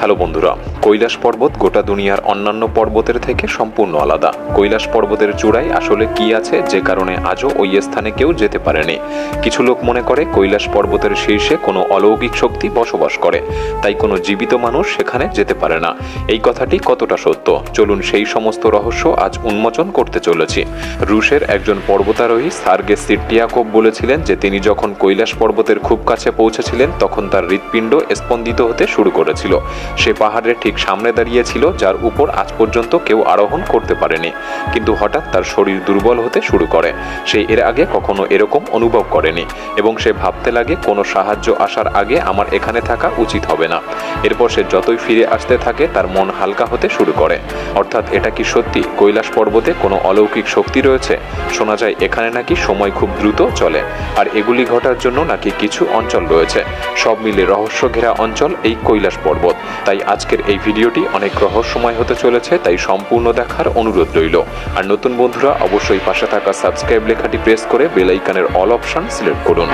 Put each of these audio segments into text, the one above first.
Hello বন্ধুরা কৈলাস পর্বত গোটা দুনিয়ার অন্যান্য পর্বতের থেকে সম্পূর্ণ আলাদা। কৈলাস পর্বতের চূড়ায় আসলে কি আছে যে কারণে আজও ওই স্থানে কেউ যেতে পারেনি। কিছু লোক মনে করে কৈলাস পর্বতের শীর্ষে কোনো অলৌকিক শক্তি বসবাস করে, তাই কোনো জীবিত মানুষ সেখানে যেতে পারে না। এই কথাটি কতটা সত্য? চলুন সেই সমস্ত রহস্য আজ উন্মোচন করতে চলেছি। রুশের একজন পর্বতারোহী সার্গে সিটিয়াকোভ বলেছিলেন যে তিনি যখন কৈলাস পর্বতের খুব কাছে পৌঁছেছিলেন, তখন তার হৃৎপিণ্ড স্পন্দিত হতে শুরু করেছিল। সে পাহাড়ের ঠিক সামনে দাঁড়িয়েছিল যার উপর আজ পর্যন্ত কেউ আরোহণ করতে পারেনি। কিন্তু হঠাৎ তার শরীর দুর্বল হতে শুরু করে। সে এর আগে কখনো এরকম অনুভব করেনি এবং সে ভাবতে লাগে, কোনো সাহায্য আসার আগে আমার এখানে থাকা উচিত হবে না। এরপর সে যতই ফিরে আসতে থাকে, তার মন হালকা হতে শুরু করে। অর্থাৎ এটা কি সত্যি? কৈলাস পর্বতে কোনো অলৌকিক শক্তি রয়েছে? শোনা যায়, এখানে নাকি সময় খুব দ্রুত চলে। আর এগুলি ঘটার জন্য নাকি কিছু অঞ্চল রয়েছে। সব মিলে রহস্য ঘেরা অঞ্চল এই কৈলাস পর্বত। তাই আজকের এই ভিডিওটি অনেক রহস্যময় হতে চলেছে, তাই সম্পূর্ণ দেখার অনুরোধ রইল। আর নতুন বন্ধুরা, অবশ্যই পাশে থাকা সাবস্ক্রাইব লেখাটি প্রেস করে বেল আইকনের অল অপশন সিলেক্ট করুন।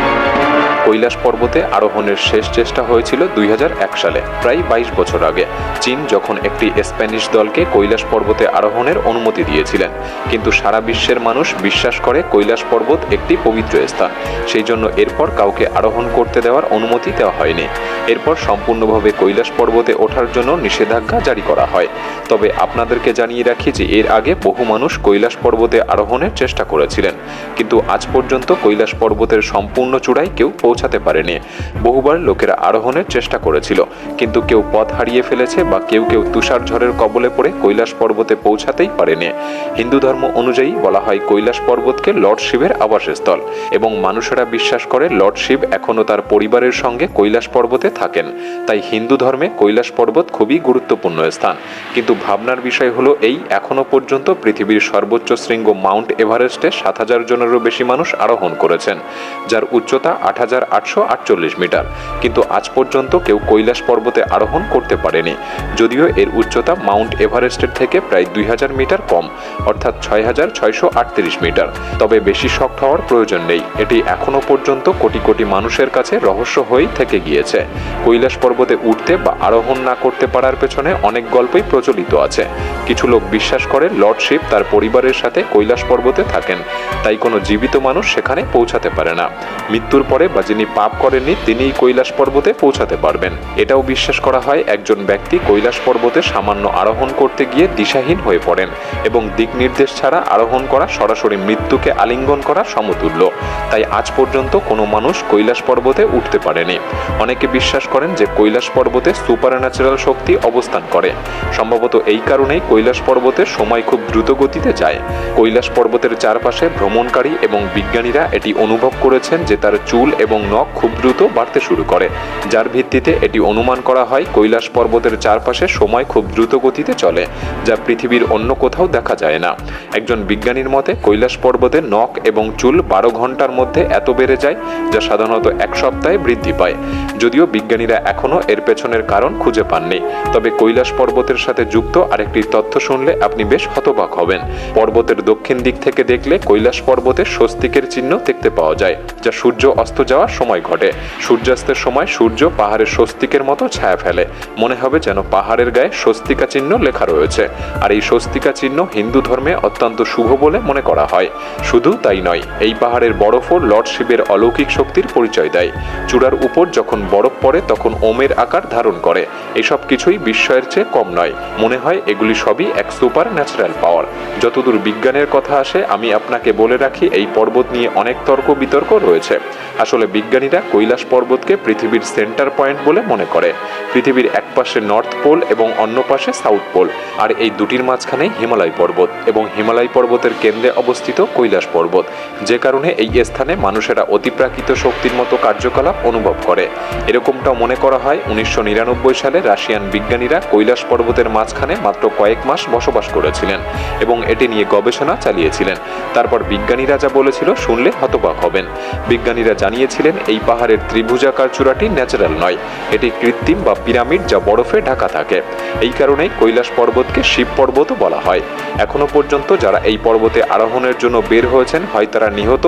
কৈলাস পর্বতে আরোহণের শেষ চেষ্টা হয়েছিল দুই হাজার এক সালে, প্রায় বাইশ বছর আগে। চীন যখন একটি স্প্যানিশ দলকে কৈলাস পর্বতে আরোহণের অনুমতি দিয়েছিলেন, কিন্তু সারা বিশ্বের মানুষ বিশ্বাস করে কৈলাস পর্বত একটি পবিত্র স্থান। সেই জন্য এরপর কাউকে আরোহণ করতে দেওয়ার অনুমতি দেওয়া হয়নি। এরপর সম্পূর্ণভাবে কৈলাস পর্বতে ওঠার জন্য নিষেধাজ্ঞা জারি করা হয়। তবে আপনাদেরকে জানিয়ে রাখি যে এর আগে বহু মানুষ কৈলাস পর্বতে আরোহণের চেষ্টা করেছিলেন, কিন্তু আজ পর্যন্ত কৈলাস পর্বতের সম্পূর্ণ চূড়ায় কেউ পৌঁছাতে পারেনি। বহুবার লোকেরা আরোহণের চেষ্টা করেছিল, কিন্তু কেউ পথ হারিয়ে ফেলেছে বা কেউ কেউ তুষার ঝড়ের কবলে পড়ে কৈলাস পর্বতে পৌঁছাতেই পারেনি। হিন্দু ধর্ম অনুযায়ী বলা হয় কৈলাস পর্বতকে লর্ড শিবের আবাসস্থল এবং মানুষেরা বিশ্বাস করে লর্ড শিব এখনও তার পরিবারের সঙ্গে কৈলাস পর্বতে থাকেন। তাই হিন্দু ধর্মে কৈলাস পর্বত খুবই গুরুত্বপূর্ণ স্থান। কিন্তু ভাবনার বিষয় হলো এই, এখনও পর্যন্ত পৃথিবীর সর্বোচ্চ শৃঙ্গ মাউন্ট এভারেস্টে সাত হাজার জনেরও বেশি মানুষ আরোহণ করেছেন, যার উচ্চতা আট হাজার আটশো আটচল্লিশ মিটার। কিন্তু আজ পর্যন্ত কেউ কৈলাস পর্বতে আরোহণ করতে পারেনি। যদিও এর উচ্চতা মাউন্ট এভারেস্টের থেকে প্রায় দুই হাজার মিটার কম, অর্থাৎ ছয় হাজার ছয়শো আটত্রিশ মিটার। তবে বেশি শক্ত হওয়ার প্রয়োজন নেই। এটি এখনও পর্যন্ত কোটি কোটি মানুষের কাছে রহস্য হয়েই থেকে গিয়েছে। কৈলাস পর্বতে উঠতে বা আরোহণ না করতে পারার পেছনে অনেক গল্পই প্রচলিত আছে। কিছু লোক বিশ্বাস করে লর্ড শিব তার পরিবারের সাথে কৈলাস পর্বতে থাকেন। তাই কোনো জীবিত মানুষ সেখানে পৌঁছাতে পারে না। মৃত্যুর পরে বা যিনি পাপ করেননি, তিনিই কৈলাস পর্বতে পৌঁছাতে পারবেন। এটাও বিশ্বাস করা হয়, একজন ব্যক্তি কৈলাস পর্বতে সামান্য আরোহণ করতে গিয়ে দিশাহীন হয়ে পড়েন এবং দিক নির্দেশ ছাড়া আরোহণ করা সরাসরি মৃত্যুকে আলিঙ্গন করা সমতুল্য। তাই আজ পর্যন্ত কোনো মানুষ কৈলাস পর্বতে উঠতে পারেনি। অনেকে বিশ্বাস করেন যে কৈলাস পর্বতে সুপার ন্যাচারাল শক্তি অবস্থান করে। সম্ভবত এই কারণেই কৈলাস পর্বতে সময় খুব দ্রুত গতিতে যায়। কৈলাস পর্বতের চারপাশে ভ্রমণকারী এবং বিজ্ঞানীরা এটি অনুভব করেছেন যে তার চুল এবং নখ খুব দ্রুত বাড়তে শুরু করে, যার ভিত্তিতে এটি অনুমান করা হয় কৈলাস পর্বতের চারপাশে সময় খুব দ্রুত গতিতে চলে, যা পৃথিবীর অন্য কোথাও দেখা যায় না। একজন বিজ্ঞানীর মতে, কৈলাস পর্বতে নখ এবং চুল বারো ঘণ্টার মধ্যে এত বেড়ে যায়, যা সাধারণত এক সপ্তাহে বৃদ্ধি পায়। যদিও বিজ্ঞানীরা এখনও এর পেছনের কারণ খুঁজে পাননি। তবে কৈলাস পর্বতের সাথে যুক্ত আরেকটি তথ্য শুনলে আপনি বেশ হতবাক হবেন। পর্বতের দক্ষিণ দিক থেকে দেখলে কৈলাস পর্বতে স্বস্তিকের চিহ্ন দেখতে পাওয়া যায়, যা সূর্য অস্ত যাওয়ার সময় ঘটে। সূর্যাস্তের সময় সূর্য পাহাড়ের স্বস্তিকের মতো ছায়া ফেলে। মনে হবে যেন পাহাড়ের গায়ে স্বস্তিকা চিহ্ন লেখা রয়েছে। আর এই স্বস্তিকা চিহ্ন হিন্দু ধর্মে অত্যন্ত শুভ বলে মনে করা হয়। শুধু তাই নয়, এই পাহাড়ের বরফও লর্ড শিবের অলৌকিক শক্তির পরিচয় দেয়। চূড়ার উপর যখন বরফ পড়ে, তখন ওমের আকার ধারণ করে। এসব কিছুই বিস্ময়ের চেয়ে কম নয়। মনে হয় এগুলি সবই এক সুপার ন্যাচারাল পাওয়ার। যতদূর বিজ্ঞানের কথা আসে, আমি আপনাকে বলে রাখি, এই পর্বত নিয়ে অনেক তর্ক বিতর্ক রয়েছে। আসলে বিজ্ঞানীরা কৈলাস পর্বতকে পৃথিবীর সেন্টার পয়েন্ট বলে মনে করে। পৃথিবীর এক পাশে নর্থ পোল এবং অন্য পাশে সাউথ পোল। আর এই দুটির মাঝখানে হিমালয় পর্বত এবং হিমালয় পর্বতের কেন্দ্রে অবস্থিত কৈলাস পর্বত। যে কারণে এই স্থানে মানুষেরা অতিপ্রাকৃত শক্তির মতো কার্যকলাপ অনুভব করে। এরকমটাও মনে করা হয় উনিশশো নিরানব্বই সালে রাশিয়ান বিজ্ঞানীরা কৈলাস পর্বতের মাঝখানে মাত্র কয়েক মাস বসবাস করেছিলেন এবং এটি নিয়ে গবেষণা চালিয়েছিলেন। তারপর বিজ্ঞানীরা যা বলেছিল শুনলে হতবাক হবেন। বিজ্ঞানীরা জানিয়েছিলেন বলেছিলেন, এই পাহাড়ের ত্রিভুজাকার চূড়াটি ন্যাচারাল নয়। এটি কৃত্রিম বা পিরামিড যা বরফে ঢাকা থাকে। এই কারণেই কৈলাস পর্বতকে শিব পর্বতও বলা হয়। এখনও পর্যন্ত যারা এই পর্বতে আরোহণের জন্য বের হয়েছেন, হয় তারা নিহত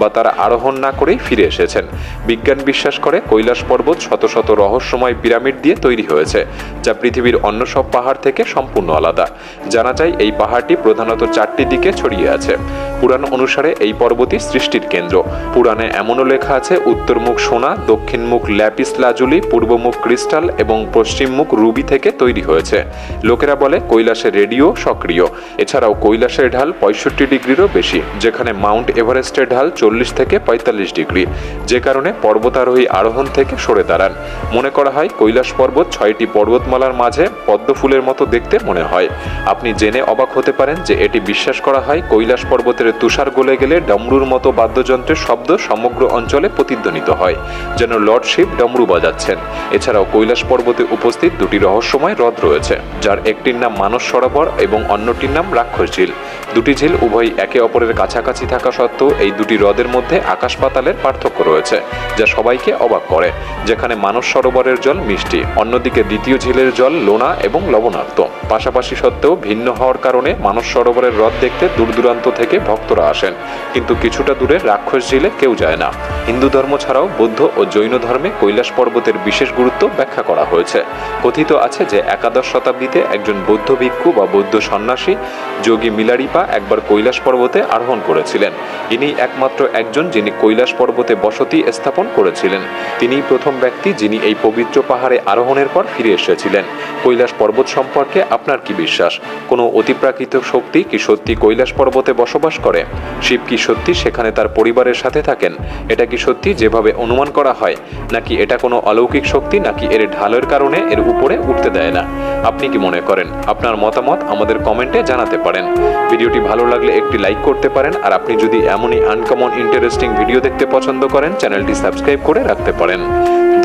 বা তারা আরোহণ না করেই ফিরে এসেছেন। বিজ্ঞান বিশ্বাস করে কৈলাস পর্বত শত শত রহস্যময় পিরামিড দিয়ে তৈরি হয়েছে, যা পৃথিবীর অন্য সব পাহাড় থেকে সম্পূর্ণ আলাদা। জানা যায়, এই পাহাড়টি প্রধানত চারটি দিকে ছড়িয়ে আছে। পুরাণ অনুসারে এই পর্বতই সৃষ্টির কেন্দ্র। পুরাণে এমনও লেখা আছে, উত্তরমুখ সোনা দক্ষিণ মুখ ল্যাপিস লাজুলি, পূর্বমুখ ক্রিস্টাল এবং পশ্চিম মুখ রুবি থেকে তৈরি হয়েছে। লোকেরা বলে কৈলাসের রেডিও সক্রিয়। এছাড়াও কৈলাসের ঢাল পঁয়ষট্টি ডিগ্রিরও বেশি, যেখানে মাউন্ট এভারেস্টের ঢাল চল্লিশ থেকে পঁয়তাল্লিশ ডিগ্রি। যে কারণে পর্বতারোহী আরোহণ থেকে সরে দাঁড়ান। মনে করা হয় কৈলাস পর্বত ছয়টি পর্বতমালার মাঝে পদ্ম ফুলের মতো দেখতে মনে হয়। আপনি জেনে অবাক হতে পারেন যে এটি বিশ্বাস করা হয় কৈলাস পর্বতের তুষার গলে গেলে ডমরুর মতো বাদ্যযন্ত্রের শব্দ সমগ্র অঞ্চলে প্রতিধ্বনিত হয়, যেন লর্ড শিব ডমরু বাজাচ্ছেন। এছাড়াও কৈলাস পর্বতে উপস্থিত দুটি রহস্যময় হ্রদ রয়েছে, যার একটির নাম মানস সরোবর এবং অন্যটির নাম রাক্ষস ঝিল দুটি ঝিল উভয় একে অপরের কাছাকাছি থাকা সত্ত্বেও এই দুটি হ্রদের মধ্যে আকাশ পাতালের পার্থক্য রয়েছে, যা সবাইকে অবাক করে, যেখানে মানস সরোবরের জল মিষ্টি, অন্যদিকে দ্বিতীয় ঝিলের জল লোনা এবং লবণাক্ত। পাশাপাশি সত্ত্বেও ভিন্ন হওয়ার কারণে মানস সরোবরের হ্রদ দেখতে দূর দূরান্ত থেকে ভক্তরা আসেন। কিন্তু কিছুটা দূরে রাক্ষস ঝিলে কেউ যায় না। হিন্দু ধর্ম ছাড়াও বৌদ্ধ ও জৈন ধর্মে কৈলাস পর্বতের বিশেষ গুরুত্ব ব্যাখ্যা করা হয়েছে। কথিত আছে যে একাদশ শতাব্দীতে একজন বৌদ্ধ ভিক্ষু বা বৌদ্ধ সন্ন্যাসী যোগী মিলারিপা একবার কৈলাস পর্বতে আরোহণ করেছিলেন। ইনি একমাত্র একজন যিনি কৈলাস পর্বতে বসতি স্থাপন করেছিলেন। তিনিই প্রথম ব্যক্তি যিনি এই পবিত্র পাহাড়ে আরোহণের পর ফিরে এসেছিলেন। কৈলাস পর্বত সম্পর্কে আপনার কি বিশ্বাস? কোনো অতিপ্রাকৃত শক্তি কি সত্যি কৈলাস পর্বতে বসবাস করে। শিব কি সত্যি সেখানে তার পরিবারের সাথে থাকেন? এটা কি সত্যি যেভাবে অনুমান করা হয়? নাকি এটা কোনো অলৌকিক শক্তি? নাকি এর ঢালের কারণে এর উপরে উঠতে দেয় না? আপনি কি মনে করেন? আপনার মতামত আমাদের কমেন্টে জানাতে পারেন। ভিডিওটি ভালো লাগলে একটি লাইক করতে পারেন, আর আপনি যদি এমনই আনকমন ইন্টারেস্টিং ভিডিও দেখতে পছন্দ করেন, চ্যানেলটি সাবস্ক্রাইব করে রাখতে পারেন।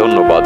ধন্যবাদ।